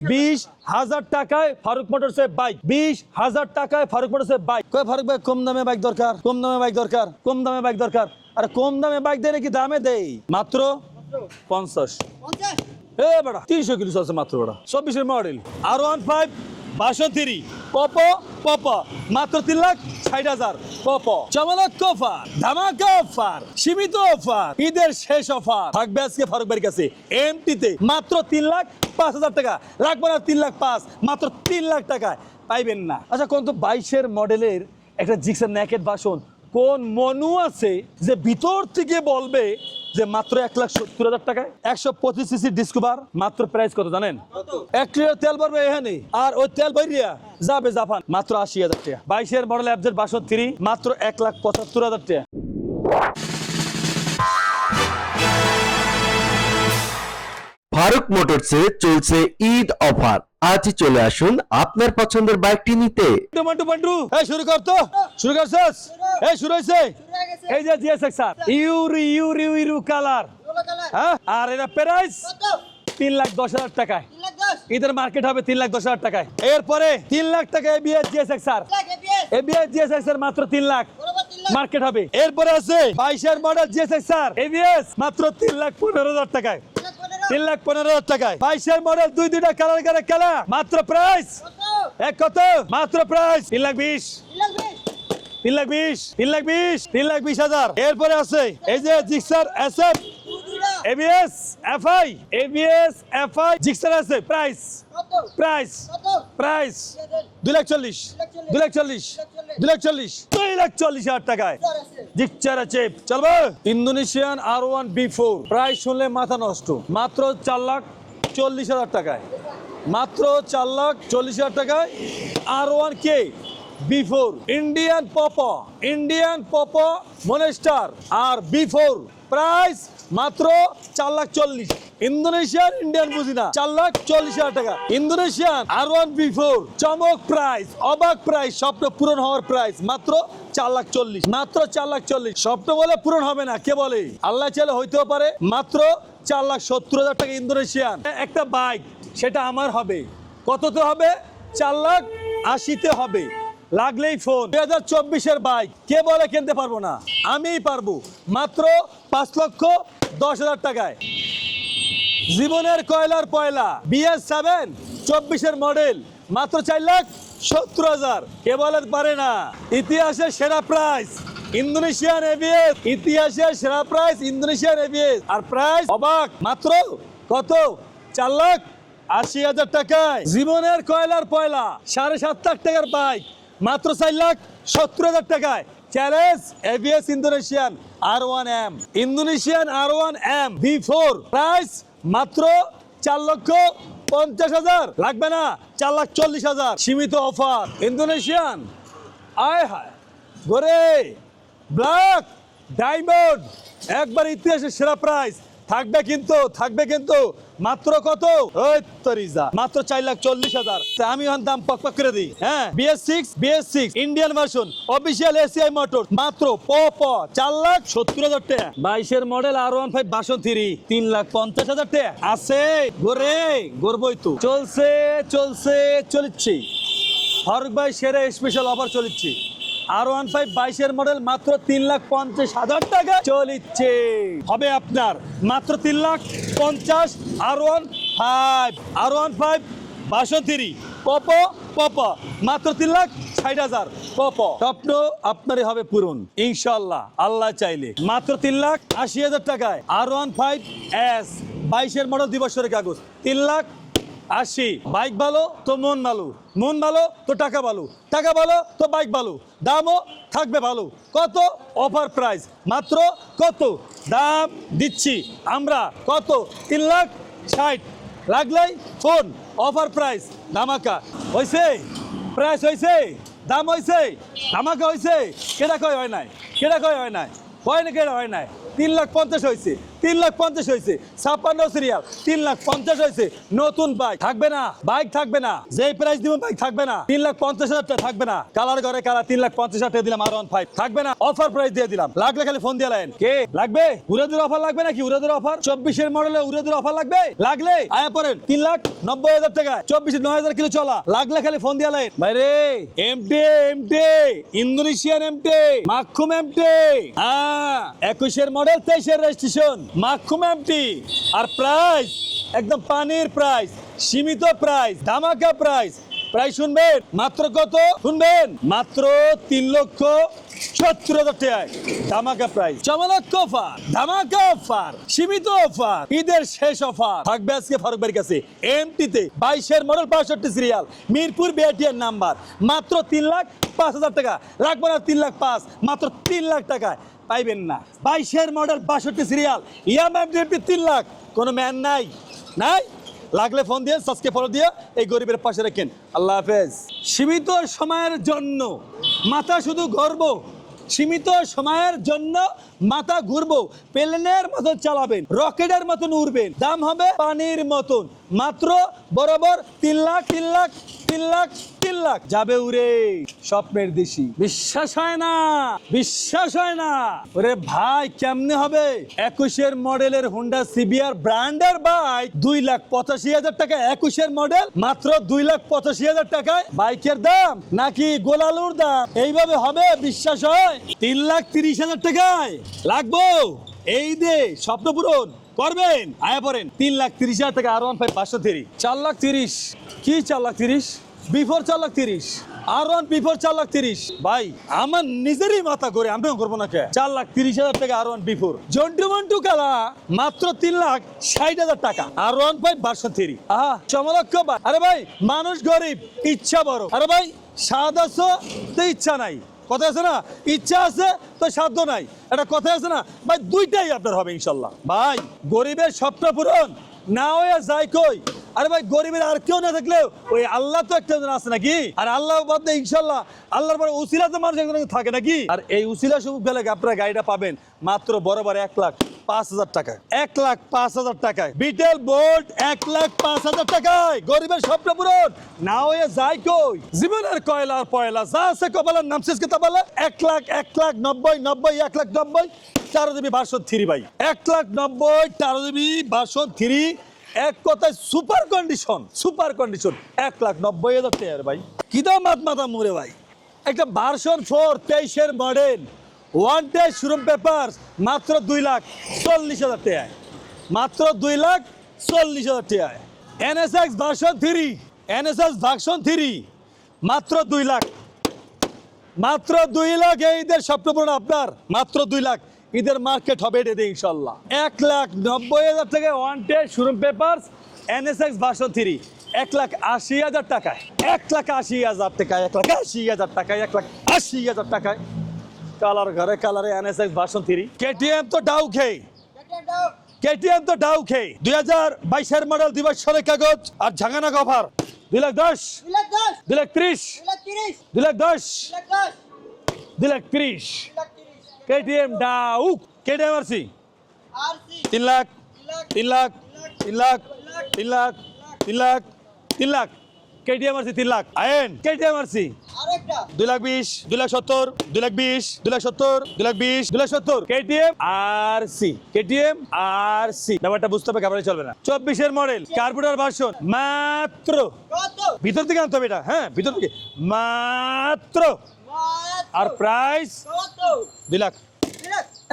বিশ হাজার টাকায় ফারুক মোটরসের বাইক বিশ হাজার টাকায় ফারুক মোটরসের বাইক কয় ফারুক ভাই কম দামে বাইক দরকার? কম দামে বাইক দরকার? কম দামে বাইক দরকার? আর কম দামে বাইক দেয় নাকি দামে দেই মাত্র পঞ্চাশ। এ বেড়া তিনশো কিলো আছে মাত্র বেড়া চব্বিশের মডেল আর ওয়ান ফাইভ বাষট্টি, পপ পপ, মাত্র তিন লাখ ষাট হাজার, পপ। চমলক অফার? ধামাকা অফার, সীমিত অফার, ঈদের শেষ অফার। থাকবে আজকে ফারুক বাড়ির কাছে এমটিতে মাত্র তিন লাখ পাঁচ হাজার টাকা। রাখব না তিন লাখ পাঁচ, মাত্র তিন লাখ টাকায়। পাইবেন না। আচ্ছা কোন তো বাইশের মডেলের একটা জিক্সার ন্যাকেট বাসন, কোন মনু আছে যে ভিতর থেকে বলবে যে মাত্র এক লাখ সত্তর হাজার টাকায় একশো পঁচিশ সিসি ডিসকভার মাত্র প্রাইস কত জানেন? এক লিটার তেল ভরবে এখানে আর ওই তেল ভরিয়া যাবে জাপান। মাত্র আশি হাজার টাকা। বাইশের মডেল অ্যাপজের থ্রি মাত্র এক লাখ পঁচাত্তর হাজার টাকা। ফারুক মোটরসে চলছে ঈদ অফার। আজই চলে আসুন আপনার পছন্দের বাইকটি নিতে। টমাটো পান্ডু এই, শুরু কর তো। শুরু করছিস এই, শুরু হয়েছে। এই যে জিএসএক্স স্যার ইউরি ইউরি ইউরি কালার। হ্যাঁ? আর এটা প্রাইস তিন লাখ দশ হাজার টাকায়। ঈদের মার্কেট হবে তিন লাখ দশ হাজার টাকায়। এরপরে তিন লাখ টাকা ABS GSX sir ABS GSX এর মাত্র তিন লাখ। মার্কেট হবে। এরপরে আছে বাইশের মডেল জিএসএক্স স্যার এবিএস মাত্র তিন লাখ পনেরো হাজার টাকায়। তিন লাখ পনেরো হাজার টাকায়। বাইশের মডেল, দুই দুইটা কালার করে খেলা মাত্র প্রাইস এক কত? মাত্র প্রাইস তিন লাখ বিশ। তিন লাখ বিশ। তিন লাখ বিশ। তিন লাখ বিশ হাজার। এরপরে আছে, এই যে Gixxer SF ABS FI ABS FI Gixxer আছে প্রাইস প্রাইস প্রাইস দুই লাখ চল্লিশ। দুই লাখ চল্লিশ। দুই লাখ চল্লিশ। দুই লাখ চল্লিশ। হাজার টাকায়। জিক্সার আছে। চলবে? Indonesian R one B four price শুনলে মাথা নষ্ট। মাত্র চার লাখ চল্লিশ হাজার টাকায়। মাত্র চার লাখ চল্লিশ হাজার টাকায় R one K B four Indian pop Indian pop monster R B four price মাত্র চার লাখ চল্লিশ। ইন্দোনেশিয়ান ইন্ডিয়ান বুঝি না চার লাখ চল্লিশ হাজার টাকা। Indonesian R one B four চমক প্রাইস অবাক প্রাইস স্বপ্ন পূরণ হওয়ার প্রাইস মাত্র চার লাখ চল্লিশ। মাত্র চার লাখ চল্লিশ। স্বপ্ন বলে পূরণ হবে না, কে বলে? আল্লাহ চাইলে হইতেও পারে, মাত্র চার লাখ সত্তর হাজার টাকা ইন্দোনেশিয়ান একটা বাইক সেটা আমার হবে। কততে হবে? চার লাখ আশিতে হবে। লাগলেই ফোন দুই হাজার চব্বিশের বাইক কে বলে কিনতে পারব না? আমিই পারব। মাত্র পাঁচ লক্ষ দশ হাজার টাকায়। জীবনের কয়লার পয়লা বিএস সেভেন চব্বিশের মডেল মাত্র চার লাখ সত্তর হাজার। কে বলে পারে না? ইতিহাসের সেরা প্রাইস ইন্দোনেশিয়ান এভিএস ইতিহাসের সেরা price Indonesian ABS R price অবাক, মাত্র কত? চার লাখ আশি হাজার টাকায়। জীবনের কয়লার পয়লা, সাড়ে সাত লাখ টাকার বাইক মাত্র চার লাখ সত্তর হাজার টাকায়। Challenge ABS Indonesian R one M Indonesian R one M V four price মাত্র চার লক্ষ পঞ্চাশ হাজার। লাগবে না, চার লাখ চল্লিশ হাজার। সীমিত অফার ইন্দোনেশিয়ান আয় হায়। গোরে ব্ল্যাক ডায়মন্ড একবার ইতিহাসের সেরা প্রাইস থাকবে কিন্তু থাকবে কিন্তু, মাত্র কত? তরিজা, মাত্র চার লাখ চল্লিশ হাজার। আমি এখন দাম পক পক করে দিই। হ্যাঁ BS six BS six Indian version official ACI motor মাত্র প প, চার লাখ সত্তর হাজার টাকা। বাইশের মডেল আর ওয়ান ফাইভ বাসন থ্রি তিন লাখ পঞ্চাশ হাজার টাকা। আছে গোরে গড়বই তো চলছে চলছে, চলিচ্ছি। ফারুক ভাই সেরা স্পেশাল অফার চলিচ্ছে। আর ওয়ান ফাইভ বাইশের মডেল মাত্র তিন লাখ পঞ্চাশ হাজার টাকা চলিচ্ছে। হবে আপনার মাত্র তিন লাখ পঞ্চাশ R one five R one five বাসন্তিরি পপ পপ, মাত্র তিন লাখ ষাট হাজার, পপ। স্বপ্ন আপনারই হবে পূরণ ইনশাল্লাহ আল্লাহ চাইলে। মাত্র তিন লাখ আশি হাজার টাকায় আর ওয়ান ফাইভ এস বাইশের মডেল দিবসের কাগজ, তিন লাখ আশি বাইক ভালো, তো মন ভালো। মন ভালো, তো টাকা ভালো। টাকা ভালো, তো বাইক ভালো। দামও থাকবে ভালো। কত? Offer price. মাত্র কত? দাম দিচ্ছি আমরা। কত? তিন লাখ ষাট। লাগলেই ফোন। Offer price. ধামাকা। হয়েছে প্রাইস হয়েছে দাম হয়েছে ধামাকা হয়েছে কেটা কয় হয় নাই? কেটা কয় হয় নাই? হয় না কেটা হয় নাই? তিন লাখ পঞ্চাশ হয়েছে, তিন লাখ পঞ্চাশ হয়েছে। ছাপ্পান্ন সিরিয়াল তিন লাখ পঞ্চাশ হয়েছে। নতুন বাইক থাকবে না। বাইক থাকবে না। যে প্রাইস দিব বাইক থাকবে না। তিন লাখ পঞ্চাশ হাজার টাকা থাকবে না। কালার ঘরে কালার তিন লাখ পঞ্চাশ হাজার টাকা দিলাম, আর ফাইভ থাকবে না। অফার প্রাইস দিয়ে দিলাম। লাগলে খালি ফোন দিয়ে লাইন কে? লাগবে? উড়াদের অফার লাগবে নাকি? উড়াদের অফার চব্বিশের মডেলে উড়াদের অফার লাগবে? লাগলে আয়া পড়েন। তিন লাখ নব্বই হাজার টাকা। চব্বিশে নয় হাজার কিলো চলা। লাগলে খালি ফোন দিয়ে লাইন বাইরে। এমটে এমটে ইন্দোনেশিয়ান এমটে মাখুম এমটে হ্যাঁ একুশের মডেল তেইশের রেজিস্ট্রেশন মাখুম এমটি আর প্রাইস একদম পানির প্রাইস সীমিত প্রাইস ধামাকা প্রাইস প্রাইস শুনবেন, মাত্র কত? শুনবেন, মাত্র তিন লক্ষ সত্তর হাজার টাকায়। ধামাকা প্রাইস চমলক্ষ অফার ধামাকা অফার সীমিত অফার ঈদের শেষ অফার থাকবে আজকে ফারুক ভাইয়ের কাছে। এমটিতে বাইশের মডেল বাষট্টি সিরিয়াল মিরপুর বিআটিএর নাম্বার মাত্র তিন লাখ পাঁচ হাজার টাকা। রাখব না তিন লাখ পাঁচ, মাত্র তিন লাখ টাকায়। পাইবেন না। বাইশের মডেল বাষট্টি সিরিয়াল ইয়াম তিন লাখ। কোনো ম্যান নাই। নাই? লাগলে ফোন দিয়ে সাবস্ক্রাইব ফলো দিয়ে এই গরিবের পাশে রাখেন। আল্লাহ হাফেজ। সীমিত সময়ের জন্য মাথা শুধু গর্ব সীমিত সময়ের জন্য মাথা ঘুরবো। প্লেনের মতন চালাবেন, রকেটের মতন উড়বেন। দাম হবে পানির মতন। মাত্র বরাবর তিন লাখ তিন লাখ তিন লাখ তিন লাখ। যাবে উড়ে স্বপ্নের দেশি। বিশ্বাস হয় না, বিশ্বাস হয় না। ওরে ভাই, কেমনে হবে? একুশের মডেলের হুন্ডা সিবিআর ব্র্যান্ডের বাইক দুই লাখ পঁচাশি হাজার টাকা একুশের মডেল মাত্র দুই লাখ পঁচাশি হাজার টাকায়। বাইকের দাম নাকি গোলালুর দাম? এইভাবে হবে, বিশ্বাস হয়? তিন লাখ তিরিশ হাজার টাকায়। লাগবো? এই দে, স্বপ্ন পূরণ। করবেন? আয়া পড়েন। তিন লাখ তিরিশ হাজার টাকা আর ওয়ান ফাইভ পাঁচশো তিরিশ। চার লাখ তিরিশ। কি চার লাখ তিরিশ? বিফোর চার লাখ তিরিশ। আর ওয়ান বিফোর চার লাখ তিরিশ। ভাই আমার নিজেরই মাথা করে আমিও করব না কে? চার লাখ তিরিশ হাজার টাকা আর ওয়ান বিফোর। জন্টু মন্টু কালা মাত্র তিন লাখ ষাট হাজার টাকা। আর ওয়ান ফাইভ বারশো থ্রি আহা চমলক্ষ আরে ভাই মানুষ গরিব ইচ্ছা বড়। আরে ভাই স্বাদ আছে তো ইচ্ছা নাই। কথা আছে না? ইচ্ছা আছে, তো সাধ্য নাই। এটা কথা আছে না? ভাই, দুইটাই আপনার হবে, ইনশাল্লাহ। ভাই, গরিবের স্বপ্ন পূরণ, না হয়ে যায় কই? আরে ভাই, গরিবের আর কেউ না থাকলেও ওই আল্লাহ তো একটা আছে নাকি? আর আল্লাহ বাদ ইনশাল্লাহ আল্লাহর পরে উসিলা তো মানুষ একজন থাকে নাকি? আর এই উসিলা সুযোগ গেলে আপনারা গাড়িটা পাবেন? মাত্র বরাবর এক লাখ পাঁচ হাজার টাকায়। এক লাখ পাঁচ হাজার টাকায়। বিটেল বোল্ট এক লাখ পাঁচ হাজার টাকায়। গরিবের স্বপ্ন পূরণ। না হয়ে যায় কই? জীবনের কয়লার পয়লা, যা আছে কপালের নাম শেষ বলে এক লাখ এক লাখ নব্বই নব্বই, এক লাখ নব্বই, চারো দেবী থ্রি ভাই। এক লাখ নব্বই, চারো দেবী থ্রি এক কথায় সুপার কন্ডিশন সুপার কন্ডিশন। এক লাখ নব্বই হাজার টাকার ভাই। কি দাম মাত মাথা মুরে ভাই? একটা ভার্সন ফোর তেইশের model one day showroom paper মাত্র দুই লাখ চল্লিশ হাজার টাকায়। মাত্র দুই লাখ চল্লিশ হাজার টাকায়। NSX version three NSS version three মাত্র দুই লাখ। মাত্র দুই লাখ এই ঈদের স্বপ্নপূরণ আপনার, মাত্র দুই লাখ। ঈদের মার্কেট হবে এটা ইনশাল্লাহ এক লাখ নব্বই হাজার থেকে one day showroom paper NSX version three এক লাখ আশি হাজার টাকায়। এক লাখ আশি হাজার টাকায় এক লাখ আশি হাজার টাকায় এক লাখ আশি হাজার টাকায়। কালার ঘরে কালারে এনএসএক্স ভার্সন থ্রি কেটিএম তো ডাউ খেয়ে কেটিএম তো ডাউ খেয়ে দুই হাজার বাইশের মডেল দুই বছরের কাগজ আর ঝাঙ্গানা কভার দুই লাখ দশ। দুই লাখ ত্রিশ। দুই লাখ দশ। দুই লাখ ত্রিশ। কেটিএম ডাউক কেটিএম আর সি তিন লাখ তিন লাখ তিন লাখ তিন লাখ তিন লাখ তিন লাখ। কেটিএম আর সি তিন লাখ। আয়েন। কেটিএম আর সি দুই লাখ বিশ দুই লাখ সত্তর দুই লাখ বিশ দুই লাখ সত্তর দুই লাখ বিশ দুই লাখ সত্তর। KTM R C KTM R C ব্যাপারটা বুঝতে হবে ঘাবড়ে চলবে না। চব্বিশের মডেল কার্বোটার ভার্সন মাত্র। ভিতর থেকে আনতে হবে এটা হ্যাঁ ভিতর থেকে। মাত্র। আর প্রাইস দুই লাখ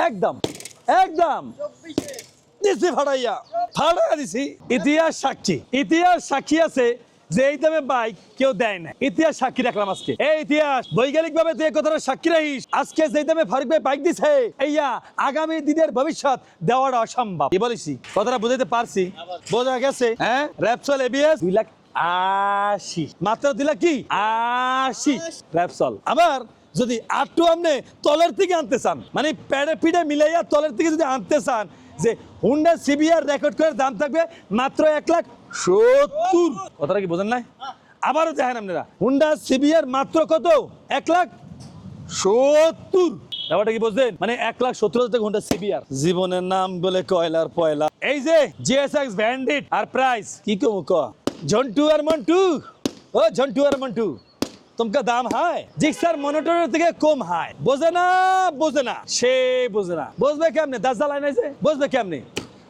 একদম একদম। দিছি ফাড়াইয়া ফাড়াইয়া দিছি। ইতিহাস সাক্ষী। ইতিহাস সাক্ষী আছে যে এই দামে বাইক কেউ দেয় না। ইতিহাস সাক্ষী রাখলাম আজকে। এই ইতিহাস বৈজ্ঞানিক ভাবে তুই কথাটা সাক্ষী রাখিস। আজকে যে দামে ফারুক ভাই বাইক দিছে এইয়া আগামী দিনের ভবিষ্যৎ দেওয়াটা অসম্ভব। কি বলিস? কথাটা বুঝাইতে পারছি? বোঝা গেছে হ্যাঁ? র্যাপসল এবিএস দুই লাখ আশি। মাত্র দুই লাখ কি? আশি। র্যাপসল আবার যদি আটটু আপনি তলের থেকে আনতে চান মানে প্যাডে পিঠে মিলাইয়া তলের থেকে যদি আনতে চান, যে হুন্ডা সিবিআর রেকর্ড করে দাম থাকবে মাত্র এক লাখ সত্তর। কথাটা কি বোঝেন নাই? আবারও দেখেন আপনারা হুন্ডা সিবিআর মাত্র কত? এক লাখ সত্তর। ব্যাপারটা কি বুঝলেন? মানে এক লাখ সত্তর হাজার ঘণ্টা সিবিআর জীবনের নাম বলে কয়লার পয়লা। এই যে জিএসএক্স ব্যান্ডিট আর প্রাইস কি কমু ঝন্টু আর মন্টু। ও, জন্টু আর মন্টু। তোমকে দাম হায়। জিক্সার মনিটরের থেকে কম হায়। বোঝে না বোঝে না। সে বোঝে না। বুঝবে কেমনে? দাস জ্বালায় নাই যে? বুঝবে কেমনে?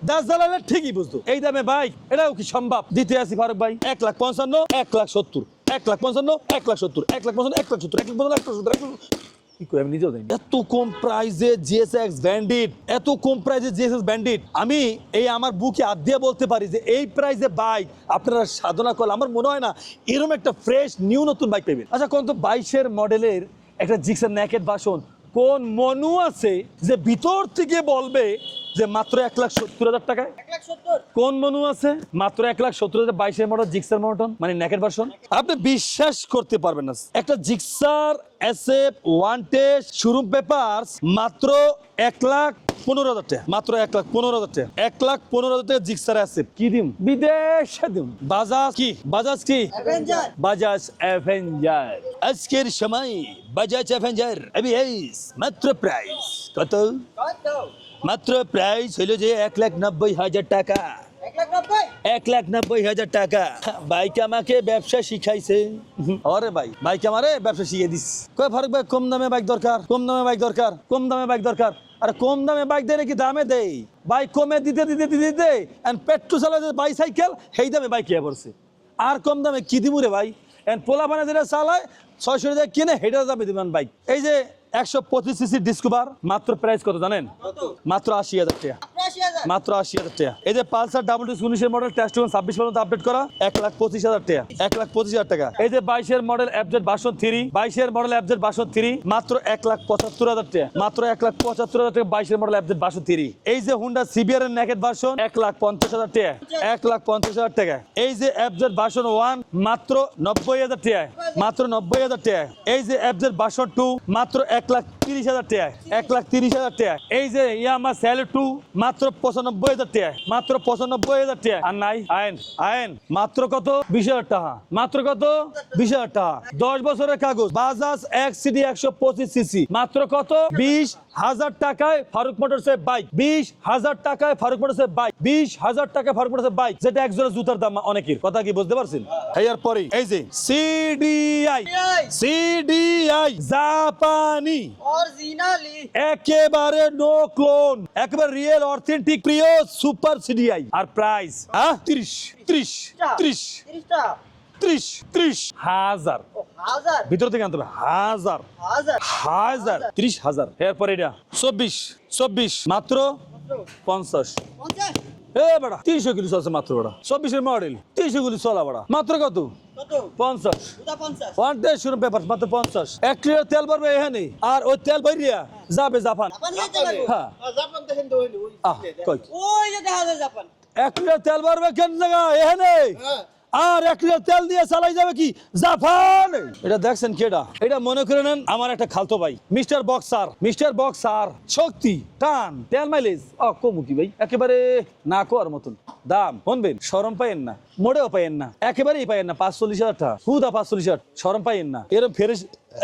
দাস জ্বালালে ঠিকই বুঝতো। এই দামে ভাই এটাও কি সম্ভব? দিতে আসি ফারুক ভাই। এক লাখ পঞ্চান্ন, এক লাখ সত্তর। এক লাখ পঞ্চান্ন, এক লাখ সত্তর। এক লাখ পঞ্চান্ন, এক লাখ সত্তর। এক লাখ পঞ্চান্ন, এক লাখ সত্তর, এক লাখ আমি এত কম প্রাইসে জিএসএক্স ব্যান্ডিট এত কম প্রাইসে জিএসএক্স ব্যান্ডিট আমি এই আমার বুকে হাত দিয়ে বলতে পারি যে এই প্রাইজে বাইক আপনারা সাধনা করলে আমার মনে হয় না এরকম একটা ফ্রেশ নিউ নতুন বাইক পাবেন আচ্ছা কোন তো বাইশের মডেলের একটা জিক্সার ন্যাকেট বাসন কোন মনু আছে যে ভিতর থেকে বলবে যে মাত্র এক লাখ সত্তর হাজার টাকায়? কোন মনু আছে? মাত্র এক লাখ সত্তর হাজার বাইশের মডেল জিক্সার মডেল মানে নেকের ভার্সন আপনি বিশ্বাস করতে পারবেন না। একটা Gixxer SF one test showroom papers মাত্র এক লাখ পনেরো হাজার টাকা। মাত্র এক লাখ পনেরো হাজার টাকা। এক লাখ পনেরো হাজার টাকা জিক্সার এসএফ কি দিম? বিদেশে দিম। বাজাজ কি? বাজাজ কি? বাজাজ অ্যাভেঞ্জার আজকের সময় বাজাজ অ্যাভেঞ্জার মাত্র প্রাইস কত? মাত্র প্রাইস হলো যে এক লাখ নব্বই হাজার টাকা। এক লাখ নব্বই হাজার টাকা। বাইক আমাকে ব্যবসা শিখাইছে। আরে ভাই, বাইক আমারে ব্যবসা শিখিয়ে দিস। কয় ফারুক ভাই, কম দামে বাইক দরকার? কম দামে বাইক দরকার? কম দামে বাইক দরকার? আর কম দামে বাইক দেয় নাকি দামে দেই বাইক কমে দিতে দিতে দিতে দিতে পেট্রোল চালাতে বাইসাইকেল সেই দামে বাইক কিয়া পড়ছে। আর কম দামে কি দিমু রে ভাই? এন্ড পোলা বানা যেটা চালায়, ছয়শো টাকা কিনে হেটা দামে দিবেন বাইক। এই যে একশো পঁচিশ সিসি ডিসকভার মাত্র প্রাইস কত জানেন? মাত্র আশি হাজার টাকা। মাত্র আশি হাজার টাকা এই যে পালসার ডাবল ডিস উনিশের মডেল টেস্ট ছাব্বিশ পর্যন্ত আপডেট করা এক লাখ পঁচিশ হাজার টাকা এক লাখ পঁচিশ হাজার টাকা এই যে বাইশের মডেল অ্যাপজেট বাসন থ্রি বাইশের মডেল অ্যাপজেট বাসন থ্রি মাত্র এক লাখ পঁচাত্তর হাজার টাকা মাত্র এক লাখ পঁচাত্তর হাজার টাকা বাইশের মডেল অ্যাপজেট বাসন থ্রি এই যে হুন্ডা সিবিআর এর নেকেট ভার্সন এক লাখ পঞ্চাশ হাজার টাকা এক লাখ পঞ্চাশ হাজার টাকা এই যে অ্যাপজেট বাসন ওয়ান মাত্র নব্বই হাজার টাকা মাত্র নব্বই হাজার টাকা এই যে অ্যাপজেট বাসন টু মাত্র এক লাখ তিরিশ হাজার টাকা এক লাখ তিরিশ হাজার টাকা এই যে ইয়ামা স্যাল টু মাত্র পঁচানব্বই হাজার টাকা মাত্র পঁচানব্বই হাজার টাকা আর নাই? আইন আইন। মাত্র কত? বিশ হাজার টাকা। মাত্র কত? বিশ হাজার টাকা। দশ বছরের কাগজ। বাজাজ এক সিডি একশো পঁচিশ সিসি। মাত্র কত? বিশ হাজার টাকায় ফারুক মোটরসের বাইক বিশ হাজার টাকায় ফারুক মোটরসের বাইক বিশ হাজার টাকায় ফারুক মোটরসের বাইক যেটা এক জোড়া জুতার দাম অনেকের। কথা কি বুঝতে পারছেন? এর পরে। এই যে সিডিআই সিডিআই জাপানি। অরিজিনালি একেবারে নো ক্লোন একেবারে রিয়েল অথেন্টিক প্রিয় সুপার সিডিআই আর প্রাইস হ্যাঁ? ত্রিশ ত্রিশ ত্রিশ। তিরিশটা। ত্রিশ ত্রিশ। হাজার। ভিতর থেকে আনতে হবে। হাজার। হাজার? ত্রিশ হাজার। এরপর এটা। চব্বিশ চব্বিশ। মাত্র পঞ্চাশ। এ বেড়া তিনশো কিলো চলছে মাত্র বেড়া চব্বিশের মডেল তিনশো কিলো চলা বেড়া মাত্র কত? পঞ্চাশ। ওয়ান ডে শুরু মাত্র পঞ্চাশ। এক লিটার তেল পারবে এখানে। আর ওই তেল বাইরিয়া যাবে জাপান। হ্যাঁ। এক লিটার তেল পারবে কেন জায়গা? এখানে। হ্যাঁ। আর এক লিটার তেল দিয়ে চালাই যাবে কি? জাপান! এটা দেখছেন কেডা? এটা মনে করে নেন আমার একটা খালতো ভাই। Mister boxer mister boxer. শক্তি, টান, তেল মাইলেজ। অ কমু কি ভাই, একেবারে না কোয়ার মতন। দাম, শুনবেন, সরম পাইয়েন না। মোড়েও পাইয়েন না। একেবারেই পাইয়েন না, পাঁচচল্লিশ হাজার টাকা। হুদা পাঁচচল্লিশ হাজার, সরম পাইয়েন না। এরম ফেরেস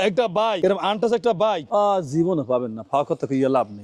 একটা বাইক এরম আনটাস একটা বাইক জীবনও পাবেন না ফাঁকা কথা কইয়া লাভ নেই।